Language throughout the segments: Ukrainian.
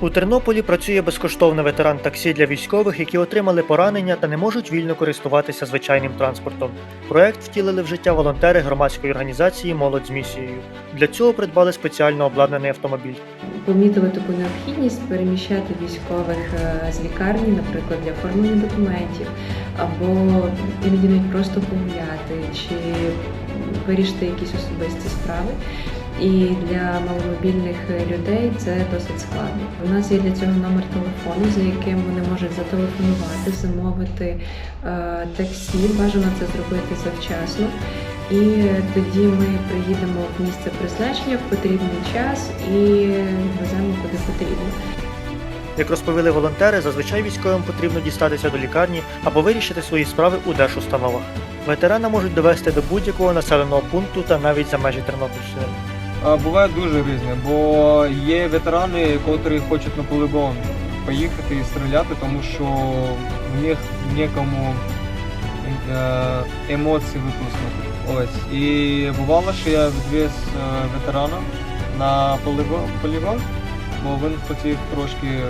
У Тернополі працює безкоштовний ветеран таксі для військових, які отримали поранення та не можуть вільно користуватися звичайним транспортом. Проект втілили в життя волонтери громадської організації Молодь з місією. Для цього придбали спеціально обладнаний автомобіль. помітили таку необхідність переміщати військових е, з лікарні, наприклад, для оформлення документів, або іноді навіть просто погуляти чи вирішити якісь особисті справи. І для маломобільних людей це досить складно. У нас є для цього номер телефону, за яким вони можуть зателефонувати, замовити е, таксі. Бажано це зробити завчасно. І тоді ми приїдемо в місце призначення в потрібний час і веземо куди потрібно. Як розповіли волонтери, зазвичай військовим потрібно дістатися до лікарні або вирішити свої справи у держустановах. Ветерана можуть довести до будь-якого населеного пункту та навіть за межі Тернопільщини. Буває дуже різне, бо є ветерани, котрі хочуть на полігон поїхати і стріляти, тому що в них нікому е, емоції випустити. Ось. І бувало, що я відвіз е, ветерана на полігон, бо він хотів трошки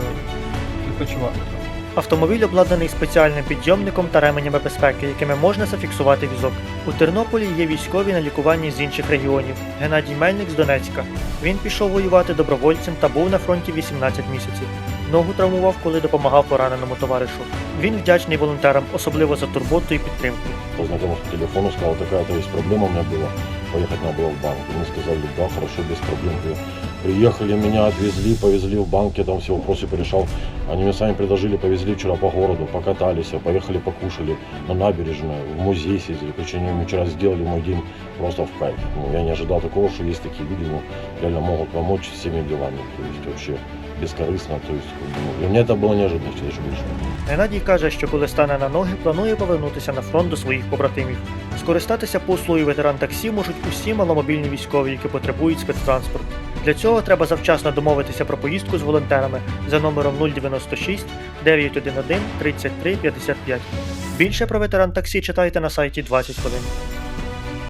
відпочивати. Автомобіль обладнаний спеціальним підйомником та ременями безпеки, якими можна зафіксувати візок. У Тернополі є військові на лікуванні з інших регіонів. Геннадій Мельник з Донецька. Він пішов воювати добровольцем та був на фронті 18 місяців. Ногу травмував, коли допомагав пораненому товаришу. Він вдячний волонтерам, особливо за турботу і підтримку. познакомился по телефону, сказал, такая-то есть проблема у меня была, поехать надо было в банк. И мне сказали, да, хорошо, без проблем. При- Приехали, меня отвезли, повезли в банк, я там все вопросы порешал. Они мне сами предложили, повезли вчера по городу, покатались, поехали покушали на набережную, в музей съездили. Причем они вчера сделали мой день просто в кайф. Ну, я не ожидал такого, что есть такие люди, ну, реально могут помочь всеми делами. То есть вообще бескорыстно. То есть, ну, для меня это было неожиданностью даже больше. Геннадій каже, що коли стане на ноги, планує повернутися на фронт до своїх побратимів. Скористатися послугою ветеран таксі можуть усі маломобільні військові, які потребують спецтранспорт. Для цього треба завчасно домовитися про поїздку з волонтерами за номером 096 911 33 55. Більше про ветеран таксі читайте на сайті 20 хвилин.